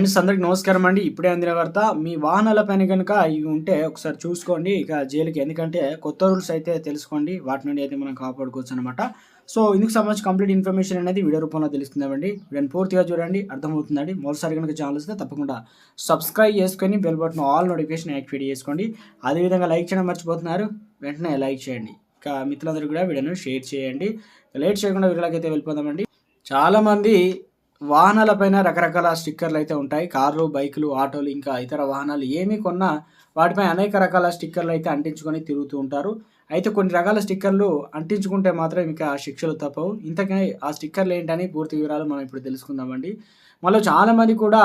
Friends అందరికి నమస్కారం అండి. ఇప్పుడే అందిన వార్త మీ వాహనాల పైన కనుక ఇవి ఉంటే ఒకసారి చూసుకోండి. ఇక జైలుకి ఎందుకంటే కొత్త రూల్స్ అయితే తెలుసుకోండి. వాటి నుండి అయితే మనం కాపాడుకోవచ్చు అనమాట సో ఇందుకు సంబంధించి కంప్లీట్ ఇన్ఫర్మేషన్ అనేది వీడియో రూపంలో తెలుస్తుందండి. వీడియోని పూర్తిగా చూడండి. అర్థమవుతుందండి. మొదటిసారి కనుక ఛానల్ వస్తే తప్పకుండా సబ్స్క్రైబ్ చేసుకొని bell button all notification activate చేసుకోండి. అదేవిధంగా లైక్ చేయడం మర్చిపోతున్నారు. వెంటనే లైక్ చేయండి. ఇక మిత్రులందరూ కూడా వీడియోను షేర్ చేయండి. లేట్ చేయకుండా వీడియోలోకి అయితే వెళ్ళిపోదామండి. చాలామంది వాహనాలపైన రకరకాల స్టిక్కర్లు అయితే ఉంటాయి. కార్లు బైకులు ఆటోలు ఇంకా ఇతర వాహనాలు ఏమి కొన్నా వాటిపై అనేక రకాల స్టిక్కర్లు అయితే అంటించుకొని తిరుగుతూ ఉంటారు. అయితే కొన్ని రకాల స్టిక్కర్లు అంటించుకుంటే మాత్రం ఇంకా శిక్షలు తప్పవు. ఇంతకీ ఆ స్టిక్కర్లు ఏంటని పూర్తి వివరాలు మనం ఇప్పుడు తెలుసుకుందామండి. మళ్ళీ చాలామంది కూడా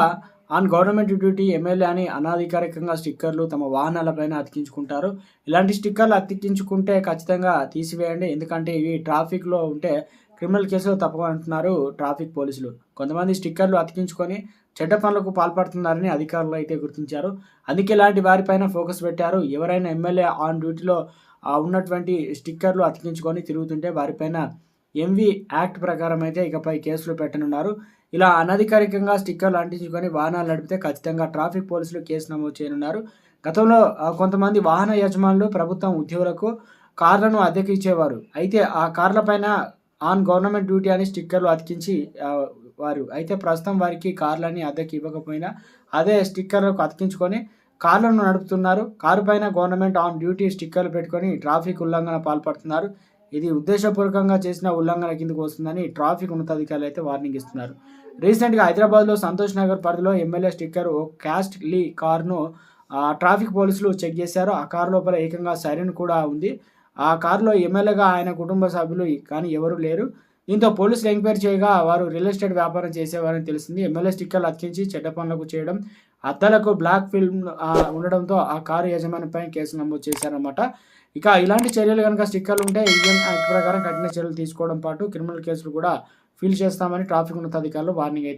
ఆన్ గవర్నమెంట్ డ్యూటీ ఎమ్మెల్యే అని అనాధికారికంగా స్టిక్కర్లు తమ వాహనాలపైన అతికించుకుంటారు. ఇలాంటి స్టిక్కర్లు అతికించుకుంటే ఖచ్చితంగా తీసివేయండి. ఎందుకంటే ఇవి ట్రాఫిక్లో ఉంటే క్రిమినల్ కేసులు తప్పమంటున్నారు ట్రాఫిక్ పోలీసులు. కొంతమంది స్టిక్కర్లు అతికించుకొని చెడ్డ పనులకు పాల్పడుతున్నారని అధికారులు అయితే గుర్తించారు. అందుకే ఇలాంటి వారిపైన ఫోకస్ పెట్టారు. ఎవరైనా ఎమ్మెల్యే ఆన్ డ్యూటీలో ఉన్నటువంటి స్టిక్కర్లు అతికించుకొని తిరుగుతుంటే వారిపైన ఎంవి యాక్ట్ ప్రకారం అయితే ఇకపై కేసులు పెట్టనున్నారు. ఇలా అనధికారికంగా స్టిక్కర్లు అంటించుకొని వాహనాలు నడిపితే ఖచ్చితంగా ట్రాఫిక్ పోలీసులు కేసు నమోదు చేయనున్నారు. గతంలో కొంతమంది వాహన యజమానులు ప్రభుత్వం ఉద్యోగులకు కార్లను అద్దెకి ఇచ్చేవారు. అయితే ఆ కార్లపైన ఆన్ గవర్నమెంట్ డ్యూటీ అని స్టిక్కర్లు అతికించి వారు. అయితే ప్రస్తుతం వారికి కార్లని అద్దెకి ఇవ్వకపోయినా అదే స్టిక్కర్లకు అతికించుకొని కార్లను నడుపుతున్నారు. కారు పైన గవర్నమెంట్ ఆన్ డ్యూటీ స్టిక్కర్లు పెట్టుకొని ట్రాఫిక్ ఉల్లంఘన పాల్పడుతున్నారు. ఇది ఉద్దేశపూర్వకంగా చేసిన ఉల్లంఘన కిందకు వస్తుందని ట్రాఫిక్ ఉన్నతాధికారులు అయితే వార్నింగ్ ఇస్తున్నారు. రీసెంట్గా హైదరాబాద్లో సంతోష్ నగర్ పరిధిలో ఎమ్మెల్యే స్టిక్కర్ ఓ క్యాస్ట్ లీ కార్ను ట్రాఫిక్ పోలీసులు చెక్ చేశారు. ఆ కారు లోపల ఏకంగా సైరన్ కూడా ఉంది. ఆ కారులో ఎమ్మెల్యేగా ఆయన కుటుంబ సభ్యులు కానీ ఎవరూ లేరు. దీంతో పోలీసులు ఎంక్వైరీ చేయగా వారు రియల్ ఎస్టేట్ వ్యాపారం చేసేవారని తెలిసింది. ఎమ్మెల్యే స్టిక్కర్లు అతికించి చెడ్డ పనులకు చేయడం అద్దలకు బ్లాక్ ఫిల్మ్ ఉండడంతో ఆ కారు యజమానిపై కేసు నమోదు చేశారన్నమాట. ఇక ఇలాంటి చర్యలు కనుక స్టిక్కర్లు ఉంటే ఇండియన్ యాక్ట్ ప్రకారం కఠిన చర్యలు తీసుకోవడం పాటు క్రిమినల్ కేసులు కూడా ఫీల్ చేస్తామని ట్రాఫిక్ ఉన్నతాధికారులు వార్నింగ్ అయితే